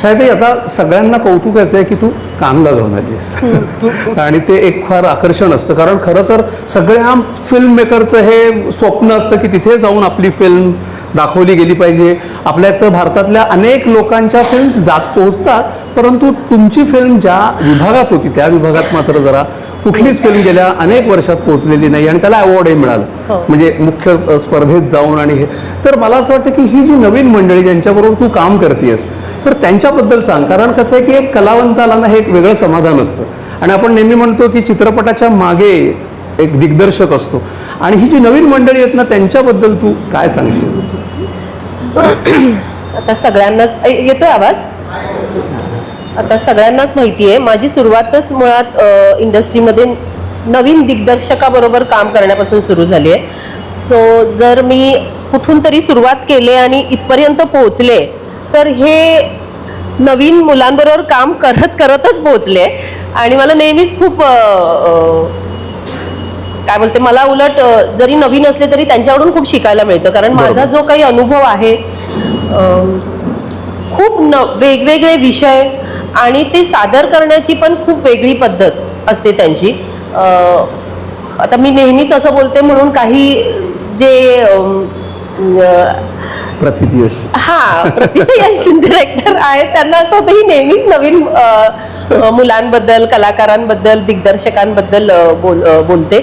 शायद आता सगळ्यांना कौतुकाचं आहे की तू कामला जाऊन आली आहेस. आणि ते एक फार आकर्षण असतं कारण खरं तर सगळ्या फिल्म मेकरचं हे स्वप्न असतं की तिथे जाऊन आपली फिल्म दाखवली गेली पाहिजे. आपल्या तर भारतातल्या अनेक लोकांच्या फिल्म्स जात पोहोचतात परंतु तुमची फिल्म ज्या विभागात होती त्या विभागात मात्र जरा कुठलीच फिल्म गेल्या अनेक वर्षात पोहोचलेली नाही आणि त्याला अवॉर्डही मिळालं. हो. म्हणजे मुख्य स्पर्धेत जाऊन आणि हे. तर मला असं वाटतं की ही जी नवीन मंडळी ज्यांच्याबरोबर तू काम करतेस तर त्यांच्याबद्दल सांग. कारण कसं आहे की एक कलावंताला ना हे एक वेगळं समाधान असतं. आणि आपण नेहमी म्हणतो की चित्रपटाच्या मागे एक दिग्दर्शक असतो. आणि ही जी नवीन मंडळी आहेत ना त्यांच्याबद्दल तू काय सांगशील? आता सगळ्यांनाच ऐ, येतोय आवाज? आता सगळ्यांनाच माहिती आहे. माझी सुरुवातच मुळात इंडस्ट्रीमध्ये नवीन दिग्दर्शकाबरोबर काम करण्यापासून सुरू झाली आहे. सो जर मी कुठून तरी सुरुवात केले आणि इथपर्यंत पोहोचले तर हे नवीन मुलांबरोबर काम करत करतच पोहोचले आणि मला नेहमीच खूप काय बोलते मला उलट जरी नवीन असले तरी त्यांच्याकडून खूप शिकायला मिळतं. कारण. माझा जो काही अनुभव आहे खूप न वेगवेगळे विषय आणि ते सादर करण्याची पण खूप वेगळी पद्धत असते त्यांची. आता मी नेहमीच असं बोलते म्हणून काही जे हा यश डिरेक्टर आहेत. त्यांना असं होतं ही नेहमीच नवीन मुलांबद्दल कलाकारांबद्दल दिग्दर्शकांबद्दल बोल बोलते.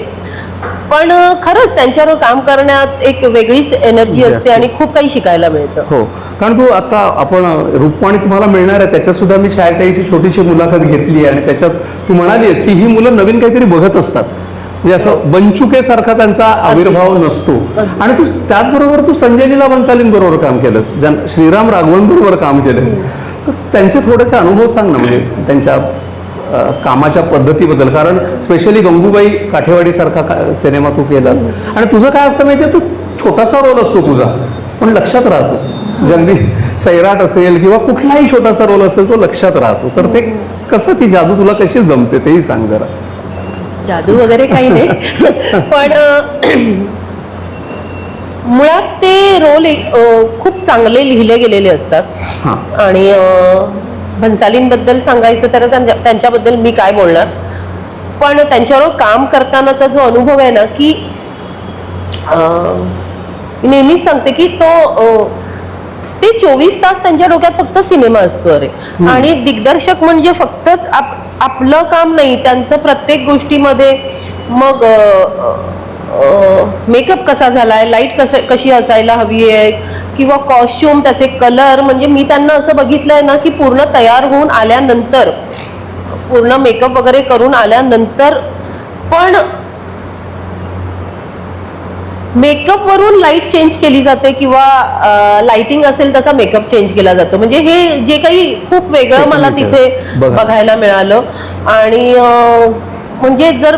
पण खरंच त्यांच्यावर काम करण्यात एक वेगळीच एनर्जी जास्त. असते आणि खूप काही शिकायला मिळतं. हो. कारण तू आता आपण रूपवाणी तुम्हाला मिळणार आहे. त्याच्यात सुद्धा मी छायाताईची छोटीशी मुलाखत घेतली आणि त्याच्यात तू म्हणालीस की ही मुलं नवीन काहीतरी बघत असतात. म्हणजे असं बनचुकेसारखा त्यांचा आविर्भाव नसतो. आणि तू त्याचबरोबर तू संजय लीला बरोबर काम केलंस. ज्यां श्रीराम राघवन बरोबर काम केलंस. तर त्यांचे थोडेसे अनुभव सांग ना म्हणजे त्यांच्या कामाच्या पद्धतीबद्दल. कारण स्पेशली गंगूबाई काठेवाडी सारखा का- सिनेमा तू केलास. आणि तुझं काय असतं माहितीये? तू छोटासा रोल असतो तुझा. पण लक्षात राहतो. म्हणजे अगदी सैराट असेल किंवा कुठलाही छोटासा रोल असेल तो लक्षात राहतो. तर ते कसं ती जादू तुला कशी जमते तेही सांग जरा. जादू वगैरे काही नाही. पण मुळात ते रोल खूप चांगले लिहिले गेलेले असतात. आणि भन्सालींबद्दल सांगायचं तर त्यांच्या- त्यांच्याबद्दल मी काय बोलणार? पण त्यांच्यावर काम करतानाचा जो अनुभव आहे ना की नेहमीच सांगते की तो ते चोवीस तास त्यांच्या डोक्यात फक्त सिनेमा असतो अरे. आणि दिग्दर्शक म्हणजे फक्तच आप आपलं काम नाही त्यांचं प्रत्येक गोष्टीमध्ये मग मेकअप कसा झालाय लाइट कश कशी असायला हवी आहे किंवा कॉस्ट्युम त्याचे कलर म्हणजे मी त्यांना असं बघितलंय ना की पूर्ण तयार होऊन आल्यानंतर पूर्ण मेकअप वगैरे करून आल्यानंतर पण मेकअप वरून लाइट चेंज केली जाते किंवा लाइटिंग असेल तसा मेकअप चेंज केला जातो. म्हणजे हे जे काही खूप वेगळं मला. तिथे बघा. बघायला मिळालं. आणि म्हणजे जर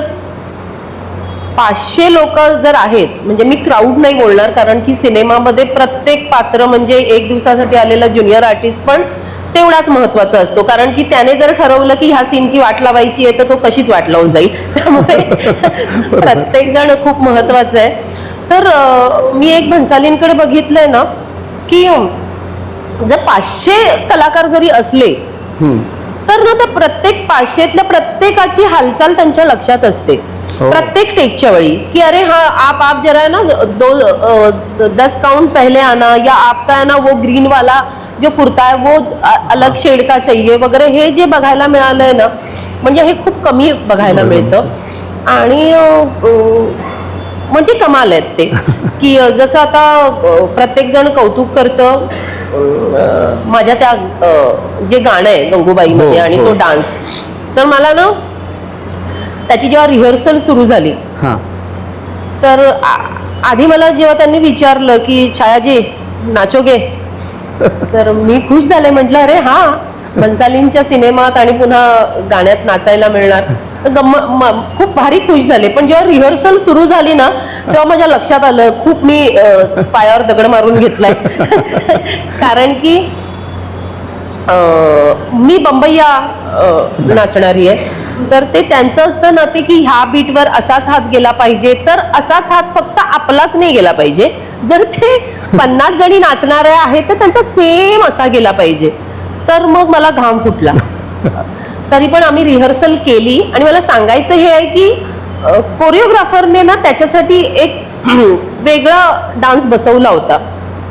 पाचशे लोक जर आहेत म्हणजे मी क्राऊड नाही बोलणार कारण की सिनेमामध्ये प्रत्येक पात्र म्हणजे एक दिवसासाठी आलेला ज्युनियर आर्टिस्ट पण तेवढाच महत्त्वाचा असतो. कारण की त्याने जर ठरवलं की ह्या सीनची वाट लावायची आहे तर तो कशीच वाट लावून जाईल. त्यामुळे प्रत्येक जण खूप महत्वाचं आहे. तर मी एक भन्सालींकडे बघितलंय ना की जर पाचशे कलाकार जरी असले. तर ना त्या प्रत्येक पाचशेतल्या प्रत्येकाची हालचाल त्यांच्या लक्षात असते हो. प्रत्येक टेकच्या वेळी की अरे हाँ आप आप जरा ना दो दस काउंट पहले आना या आपका है ना वो ग्रीन वाला जो कुर्ता है वो अलग शेड का चाहिए वगैरे हे जे बघायला मिळालंय ना म्हणजे हे खूप कमी बघायला मिळतं आणि म्हणजे कमाल आहेत ते. की जसं आता प्रत्येक जण कौतुक करतं. माझ्या त्या जे गाणं आहे गंगूबाईमध्ये हो, आणि हो. तो डान्स तर मला ना त्याची जेव्हा रिहर्सल सुरू झाली हां. तर आधी मला जेव्हा त्यांनी विचारलं की छायाजी नाचोगे? तर मी खुश झाले म्हटलं अरे हा. भन्सालींच्या सिनेमात आणि पुन्हा गाण्यात नाचायला मिळणार. खूप भारी खुश झाले. पण जेव्हा रिहर्सल सुरू झाली ना तेव्हा माझ्या लक्षात आलं खूप मी पायावर दगड मारून घेतलाय. कारण की मी बंबईया नाचणारी आहे. तर ते त्यांचं असतं ना ते की ह्या बीटवर असाच हात गेला पाहिजे. तर असाच हात फक्त आपलाच नाही गेला पाहिजे. जर ते पन्नास जणी नाचणारे आहेत तर त्यांचा सेम असा गेला पाहिजे. तर मग मला घाम फुटला. तरी पण आम्ही रिहर्सल केली आणि मला सांगायचं हे आहे की कोरिओग्राफरने ना त्याच्यासाठी एक वेगळा डान्स बसवला होता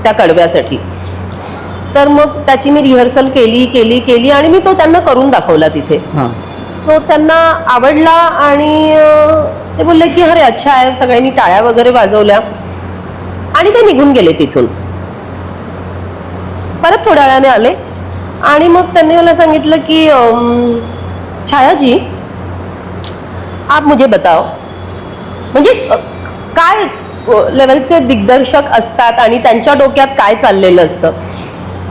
त्या कडव्यासाठी. तर मग त्याची मी रिहर्सल केली केली केली आणि मी तो त्यांना करून दाखवला तिथे. हां. सो त्यांना आवडला आणि ते बोलले की अरे अच्छा आहे सगळ्यांनी टाळ्या वगैरे वाजवल्या. आणि ते निघून गेले तिथून. परत थोड्या वेळाने आले. आणि मग त्यांनी मला सांगितलं की अं, छाया जी आप मुझे बताओ. म्हणजे काय लेवलचे दिग्दर्शक असतात आणि त्यांच्या डोक्यात काय चाललेलं असतं?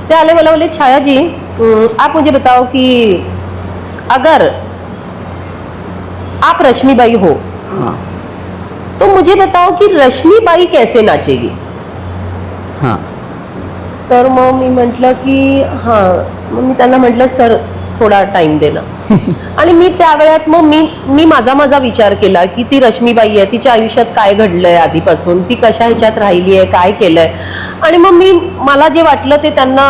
ते आले मला बोले छाया जी अं, आप मुझे बताओ कि अगर आप रश्मिबाई हो हां। तो मुझे बताओ कि रश्मिबाई कैसे नाचेगी? हां। तर मग मी म्हटलं की हां मग मी त्यांना म्हटलं सर थोडा टाइम दे ना. आणि मी त्या वेळात मग मी मी माझा माझा विचार केला की ती रश्मीबाई आहे तिच्या आयुष्यात काय घडलंय आधीपासून? ती कशा ह्याच्यात राहिली आहे? काय केलंय? आणि मग मी मला जे वाटलं ते त्यांना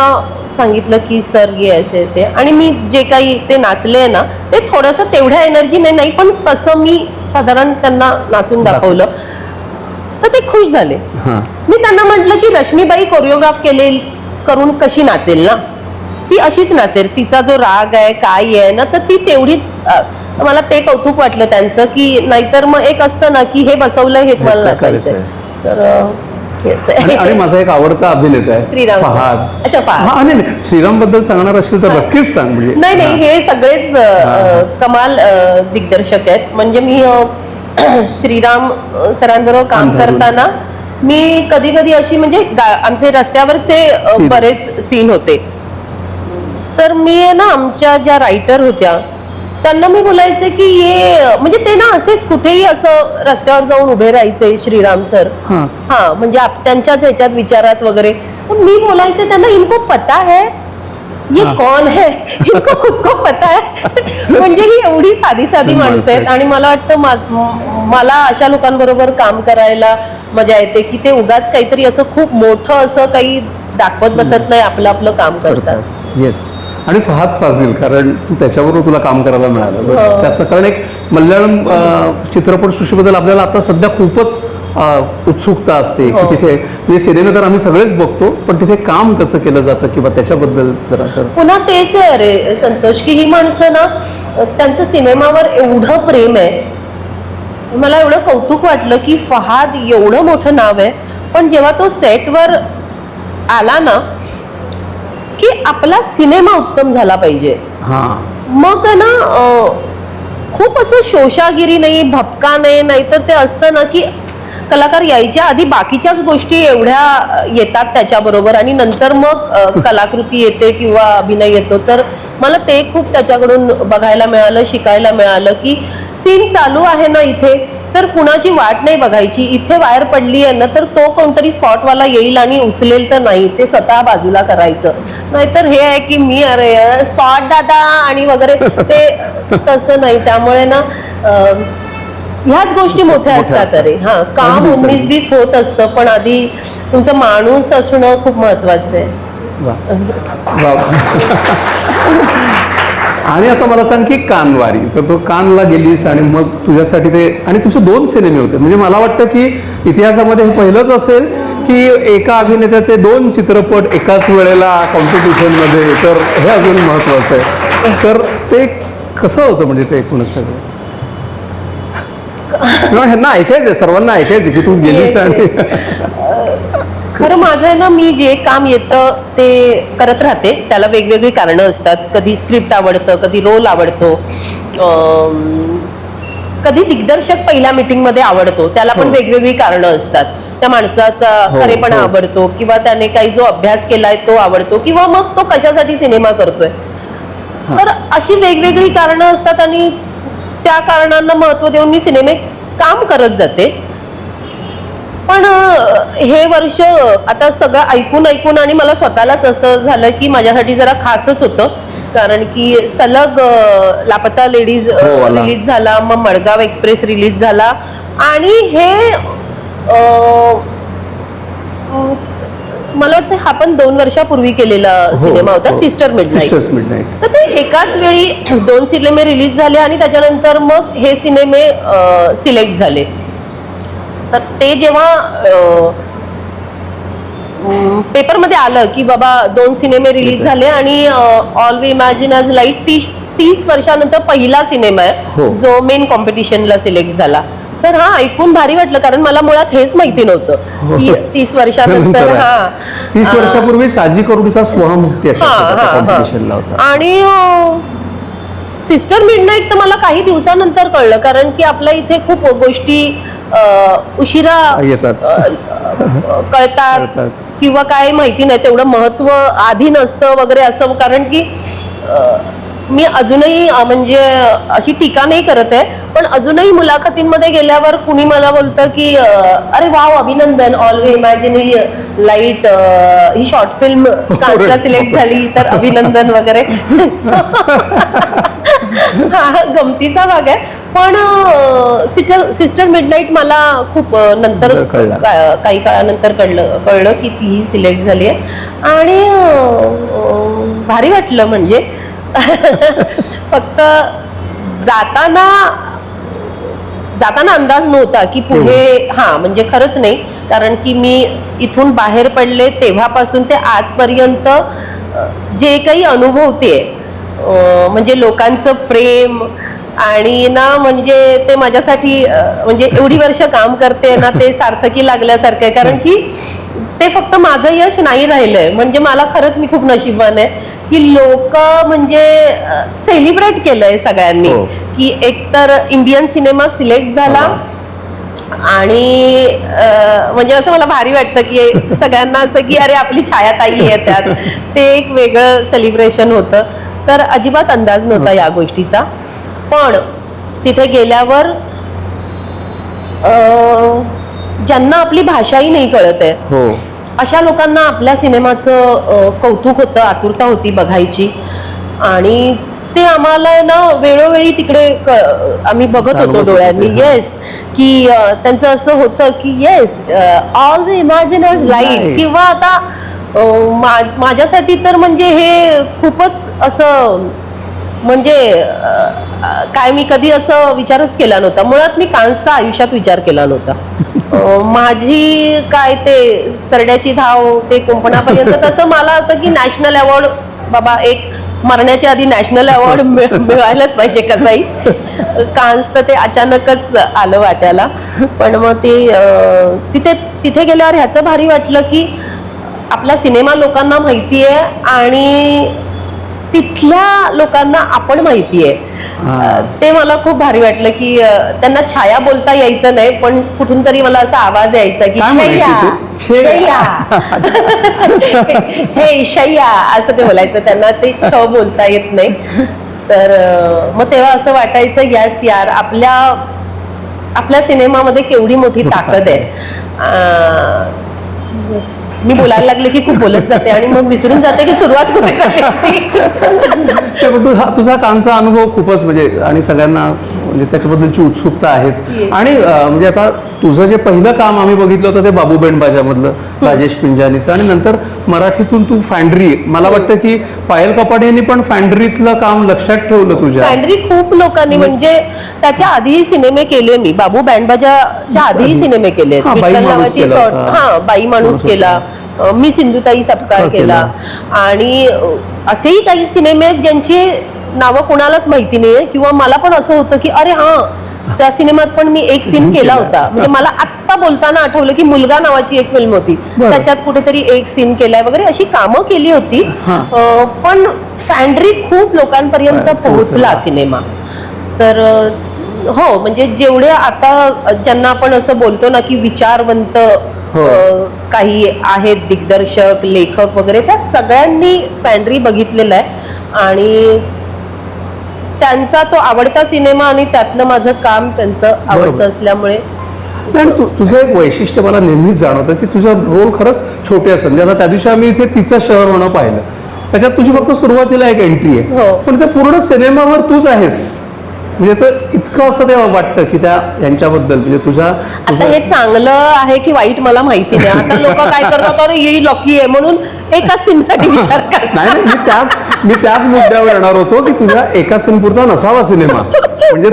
सांगितलं की सर ये असे असे. आणि मी जे काही ते नाचले ना ते थोडंसं तेवढ्या एनर्जीने नाही पण तसं मी साधारण त्यांना नाचून दाखवलं. तर ते खुश झाले मी त्यांना म्हटलं की रश्मीबाई कोरिओग्राफ केले करून कशी नाचेल ना ती अशीच नाचेल तिचा जो राग आहे काय आहे ना तर ती तेवढीच मला ते कौतुक वाटलं त्यांचं की नाहीतर मग एक असतं ना की हे बसवलंय हे नाचायचंय करायचंय? तर आणि. माझा एक आवडता अभिनेता आहे श्रीराम. फहाद अच्छा, फहाद. हा श्रीरामबद्दल सांगणार असेल तर नक्कीच सांग म्हणजे नाही नाही हां. सगळेच. कमाल दिग्दर्शक आहेत म्हणजे मी श्रीराम सरांबरोबर काम. करताना मी कधी कधी अशी म्हणजे आमचे रस्त्यावरचे. बरेच सीन होते तर मी ना आमच्या ज्या रायटर होत्या त्यांना मी बोलायचे की ये म्हणजे ते ना असेच कुठेही असं रस्त्यावर जाऊन उभे राहायचे श्रीराम सर हां म्हणजे त्यांच्याच ह्याच्यात विचारात वगैरे मी बोलायचे त्यांना इनको पता है ये हाँ. कौन है? इनको खुद को पता है। म्हणजे ही एवढी साधी साधी माणसं आहेत. आणि मला वाटतं मला अशा लोकांबरोबर काम करायला मजा येते की ते उगाच काहीतरी असं खूप मोठं असं काही दाखवत बसत नाही आपलं आपलं काम करतात. येस आणि फहाद फाझिल कारण तू त्याच्याबरोबर तुला काम करायला मिळालं. हो. त्याचं कारण एक मल्याळम चित्रपट सृष्टीबद्दल आपल्याला आता सध्या खूपच उत्सुकता असते की हो. तिथे म्हणजे सिनेमे तर आम्ही सगळेच बघतो पण तिथे काम कसं केलं जातं किंवा त्याच्याबद्दल जरा जर पुन्हा तेच आहे अरे संतोष की ही माणसं ना त्यांचं सिनेमावर एवढं प्रेम आहे. मला एवढं कौतुक वाटलं की फहाद एवढं मोठं नाव आहे. पण जेव्हा तो सेटवर आला ना की आपला सिनेमा उत्तम झाला पाहिजे. हां. मग ना खूप असं शोषागिरी नाही भपका नाही नाहीतर ते असतं ना की कलाकार यायच्या आधी बाकीच्याच गोष्टी एवढ्या येतात त्याच्याबरोबर आणि नंतर मग कलाकृती येते किंवा अभिनय येतो. तर मला ते खूप त्याच्याकडून बघायला मिळालं शिकायला मिळालं की सीन चालू आहे ना इथे तर कुणाची वाट नाही बघायची. इथे वायर पडली आहे ना तर तो कोणतरी स्पॉटवाला येईल आणि उचलेल तर नाही. ते स्वतः बाजूला करायचं. नाहीतर हे आहे की मी अरे स्पॉट दादा आणि वगैरे. ते तसं नाही. त्यामुळे ना ह्याच गोष्टी मोठ्या असतात. अरे हा काम उन्नीस. बीस होत असतं पण आधी तुमचं माणूस असणं खूप महत्वाचं आहे वा. वा. आणि आता मला सांग की कानवारी तर तो कानला गेलीस आणि मग तुझ्यासाठी ते आणि तुझे दोन सिनेमे होते म्हणजे मला वाटतं की इतिहासामध्ये हे पहिलंच असेल की एका अभिनेत्याचे दोन चित्रपट एकाच वेळेला कॉम्पिटिशनमध्ये तर हे अजून महत्वाचं आहे तर ते कसं होतं म्हणजे ते एकूणच सगळं ह्यांना ऐकायचंय सर्वांना ऐकायचं की तू गेलीस आणि खरं माझं आहे ना मी जे काम येतं ते करत राहते. त्याला वेगवेगळी कारणं असतात. कधी स्क्रिप्ट आवडतं कधी रोल आवडतो. कधी दिग्दर्शक पहिल्या मीटिंगमध्ये आवडतो. त्याला पण हो. वेगवेगळी कारणं असतात. त्या माणसाचा हो, खरेपणा हो. आवडतो किंवा त्याने काही जो अभ्यास केलाय तो आवडतो किंवा मग तो कशासाठी सिनेमा करतोय. तर अशी वेगवेगळी कारणं असतात आणि त्या कारणांना महत्त्व देऊन मी सिनेमे काम करत जाते. पण हे वर्ष आता सगळं ऐकून ऐकून आणि मला स्वतःलाच असं झालं की माझ्यासाठी जरा खासच होतं. कारण की सलग लापता लेडीज हो. रिलीज झाला मग मडगाव एक्सप्रेस रिलीज झाला. आणि हे मला वाटतं हा पण दोन वर्षापूर्वी केलेला सिनेमा होता सिस्टर मिडनाईट सिस्टर्स मिडनाईट तर ते एकाच वेळी दोन सिनेमे रिलीज झाले आणि त्याच्यानंतर मग हे सिनेमे सिलेक्ट झाले. तर ते जेव्हा पेपरमध्ये आलं की बाबा दोन सिनेमे रिलीज झाले आणि ऑल वी इमॅजिन लाइट तीस तीस वर्षानंतर पहिला सिनेमा हो. आहे जो मेन कॉम्पिटिशनला सिलेक्ट झाला. तर हा ऐकून भारी वाटलं कारण मला मुळात हेच माहिती नव्हतं की तीस वर्षानंतर. हा तीस वर्षापूर्वी साजी करूनचा स्वहमुक्ती हा, हा, हा. कॉम्पिटिशनला होता आणि सिस्टर मिडनाईट तर मला काही दिवसानंतर कळलं कारण की आपल्या इथे खूप गोष्टी अ, उशिरा येतात. अ, अ, कळतात कळतात. किंवा काय माहिती नाही तेवढं महत्त्व आधी नसतं वगैरे असं कारण की अ, मी अजूनही म्हणजे अशी टीका नाही करत आहे पण अजूनही मुलाखतींमध्ये गेल्यावर कुणी मला बोलतं की अरे वाव अभिनंदन ऑलवे इमॅजिनरी लाइट ही शॉर्ट फिल्म कांचला सिलेक्ट झाली तर अभिनंदन वगैरे. हा गमतीचा भाग आहे. पण सिस्टर सिस्टर मिडनाईट मला खूप नंतर काही काळानंतर कळलं कळलं की ती सिलेक्ट झाली आहे. आणि भारी वाटलं म्हणजे फक्त जाताना जाताना अंदाज नव्हता की पुढे हा. म्हणजे खरंच नाही. कारण की मी इथून बाहेर पडले तेव्हापासून ते आजपर्यंत जे काही अनुभवते म्हणजे लोकांचं प्रेम आणि ना म्हणजे ते माझ्यासाठी म्हणजे एवढी वर्ष काम करते ना ते सार्थकी लागल्यासारखं आहे. कारण की ते फक्त माझं यश नाही राहिलंय. म्हणजे मला खरंच मी खूप नशीबवान आहे. की लोक म्हणजे सेलिब्रेट केलंय सगळ्यांनी. हो. की एकतर इंडियन सिनेमा सिलेक्ट झाला आणि अं, म्हणजे असं मला भारी वाटतं की सगळ्यांना असं की अरे आपली छायाताई आहे त्यात. ते एक वेगळं सेलिब्रेशन होतं. तर अजिबात अंदाज नव्हता या गोष्टीचा. पण तिथे गेल्यावर अं, ज्यांना आपली भाषाही नाही कळत आहे हो. अशा लोकांना आपल्या सिनेमाचं कौतुक होतं आतुरता होती बघायची आणि ते आम्हाला ना वेळोवेळी तिकडे आम्ही बघत होतो डोळ्यांनी. येस की त्यांचं असं होतं की yes all imagine age light. किंवा आता माझ्यासाठी तर म्हणजे हे खूपच असं म्हणजे काय मी कधी असं विचारच केला नव्हता. मुळात मी कांसचा आयुष्यात विचार केला नव्हता. माझी काय ते सरड्याची धाव ते कुंपणापर्यंत तसं मला होतं की नॅशनल अवॉर्ड बाबा एक मरण्याच्या आधी नॅशनल अवॉर्ड मिळायलाच पाहिजे कसाही. कांस तर ते अचानकच आलं वाट्याला. पण मग ते तिथे तिथे गेल्यावर ह्याचं भारी वाटलं की आपला सिनेमा लोकांना माहिती आहे आणि तिथल्या लोकांना आपण माहिती आहे. ते मला खूप भारी वाटलं की त्यांना छाया बोलता यायचं नाही पण कुठून तरी मला असा आवाज यायचा की काय म्हणायची "शय्या, तू? शय्या." शय्या." हे शय्या असं ते बोलायचं त्यांना ते छ बोलता येत नाही तर मग तेव्हा असं वाटायचं यस यार आपल्या आपल्या सिनेमामध्ये केवढी मोठी ताकद आहे अ, मी बोलायला लागले की खूप बोलत जाते आणि मग विसरून जाते की सुरुवात कुठे झाली होती. ते तुझा तुझा कामचा अनुभव खूपच म्हणजे आणि सगळ्यांना म्हणजे त्याच्याबद्दलची उत्सुकता आहेच. Yes. आणि अं, म्हणजे आता तुझं जे पहिलं काम आम्ही बघितलं होतं ते बाबू बाजामधलं राजेश पिंजानीचं. आणि नंतर मराठीतून तू फॅन्ड्री मला वाटतं की पायल कपाडे यांनी पण फॅन्ड्रीतलं काम लक्षात ठेवलं तुझ्या. पॅन्ड्री खूप लोकांनी म्हणजे त्याच्या आधीही सिनेमे केले मी. बाबू बँडबाजाच्या आधीही सिनेमे केले हा, बाई विठ्ठल माणूस नावाची केला सॉर्ट होता. हा बाई माणूस माणूस केला. होता. अ, मी सिंधुताई सपकाळ हा, केला. आणि अ, असेही काही सिनेमे आहेत ज्यांची नावं कोणालाच माहिती नाहीये किंवा मला पण असं होतं की अरे हा त्या सिनेमात पण मी एक सीन केला होता. म्हणजे मला आत्ता बोलताना आठवलं की मुलगा नावाची एक फिल्म होती. त्याच्यात कुठेतरी एक सीन केलाय वगैरे अशी कामं केली होती. पण फॅन्ड्री खूप लोकांपर्यंत पोहोचला. सिनेमा. तर हो म्हणजे जेवढे आता ज्यांना आपण असं बोलतो ना की विचारवंत हो. काही आहेत दिग्दर्शक लेखक वगैरे त्या सगळ्यांनी फॅन्ड्री बघितलेला आहे. आणि त्यांचा तो आवडता सिनेमा आणि त्यातलं माझं काम त्यांचं आवडतं. असल्यामुळे. आणि तु तुझं एक वैशिष्ट्य मला नेहमीच जाणवतं की तुझा रोल खरंच छोटे असतात म्हणजे आता त्या दिवशी आम्ही इथे तिचं शहर होणं पाहिलं. त्याच्यात तुझी फक्त सुरुवातीला एक एंट्री आहे. हो. पण त्या पूर्ण सिनेमावर तूच आहेस. म्हणजे तर इतकं असं ते वाटतं की त्या यांच्याबद्दल म्हणजे तुझ्या आता हे चांगलं आहे की वाईट मला माहिती नाही. आता लोक काय करतात अरे येई लकी आहे. म्हणून एकाच सीन साठी विचार नाही नाही मी त्याच मी त्याच मुद्द्यावर येणार होतो की तुझ्या एका सिनपुरता नसावा सिनेमा. म्हणजे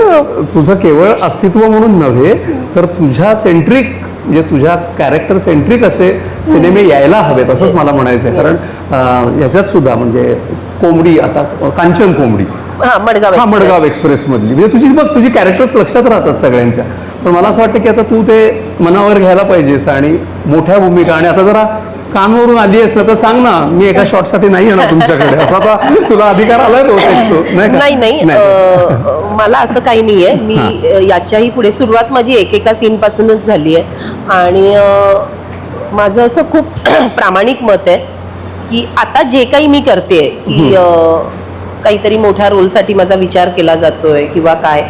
तुझं केवळ अस्तित्व म्हणून नव्हे तर तुझ्या सेंट्रिक म्हणजे तुझ्या कॅरेक्टर सेंट्रिक असे सिनेमे यायला हवेत असंच मला म्हणायचं आहे कारण अं, ह्याच्यात सुद्धा म्हणजे कोंबडी आता कांचन कोंबडी. हा मडगाव हा Express. मडगाव एक्सप्रेस मधली म्हणजे तुझी बघ तुझी कॅरेक्टर्स लक्षात राहतात सगळ्यांच्या. पण मला असं वाटतं की आता तू ते मनावर घ्यायला पाहिजेस आणि मोठ्या भूमिका आणि आता जरा कानवरून आली ना तर सांग ना मी एका शॉटसाठी नाही येणार तुमच्याकडे. असा आता तुला अधिकार आलाय नाही? नाही मला असं काही नाहीये. मी याच्याही पुढे सुरुवात माझी एकेका सीन पासूनच झाली आहे. आणि माझं असं खूप प्रामाणिक मत आहे की आता जे काही मी करते की काहीतरी मोठ्या रोलसाठी माझा विचार केला जातोय किंवा काय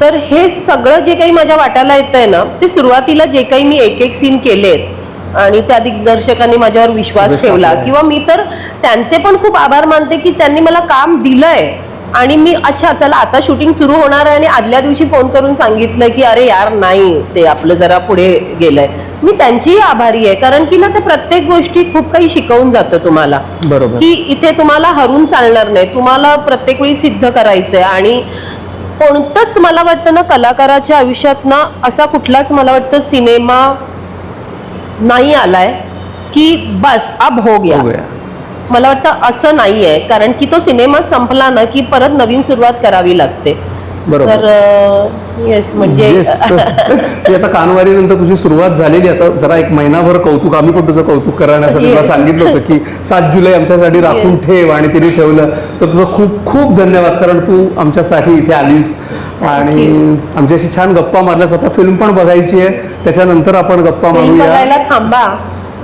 तर हे सगळं जे काही माझ्या वाट्याला येत आहे ना ते सुरुवातीला जे काही मी एक एक सीन केलेत आणि त्या दिग्दर्शकांनी माझ्यावर विश्वास ठेवला. किंवा मी तर त्यांचे पण खूप आभार मानते की त्यांनी मला काम दिलंय. आणि मी अच्छा चला आता शूटिंग सुरू होणार आहे आणि आदल्या दिवशी फोन करून सांगितलं की अरे यार नाही ते आपलं जरा पुढे गेलंय. मी त्यांचीही आभारी आहे कारण की ना ते प्रत्येक गोष्टी खूप काही शिकवून जातं तुम्हाला. बरोबर. की इथे तुम्हाला हरून चालणार नाही तुम्हाला प्रत्येक वेळी सिद्ध करायचंय. आणि कोणतंच मला वाटतं ना कलाकाराच्या आयुष्यात ना असा कुठलाच मला वाटतं सिनेमा नाही आलाय की बस अब हो गया हो गया. मला वाटतं असं नाहीये कारण की तो सिनेमा संपला ना की परत नवीन सुरुवात करावी लागते बरोबर. तर येस म्हणजे. ती आता कानवारी नंतर तुझी सुरुवात झालेली आता जरा एक महिनाभर कौतुक आम्ही पण तुझं कौतुक करण्यासाठी तुला Yes. सांगितलं होतं की सात जुलै आमच्यासाठी राखून Yes. ठेव आणि तिने ठेवलं. तर तुझं खूप खूप धन्यवाद कारण तू आमच्यासाठी इथे आलीस. आणि आमच्याशी छान गप्पा मारल्यास. आता फिल्म पण बघायची आहे. त्याच्यानंतर आपण गप्पा फिल्म मारूया. बघायला थांबा.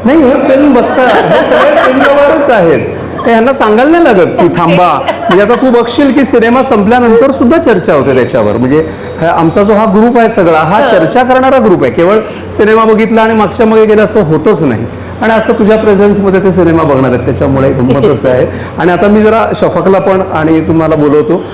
नाही हे फिल्म बघता. हे सगळे फिल्मवरच आहेत. ते यांना सांगायला नाही लागत की थांबा. म्हणजे आता तू बघशील की सिनेमा संपल्यानंतर सुद्धा चर्चा होते त्याच्यावर. म्हणजे हा- आमचा जो हा ग्रुप आहे सगळा हा चर्चा करणारा ग्रुप आहे. केवळ सिनेमा बघितला आणि मागच्या मागे गेलं असं होतच नाही. आणि असं तुझ्या प्रेझेन्समध्ये ते सिनेमा बघणार आहेत. त्याच्यामुळे गंमतच आहे. आणि आता मी जरा शफकला पण आणि तुम्हाला बोलवतो.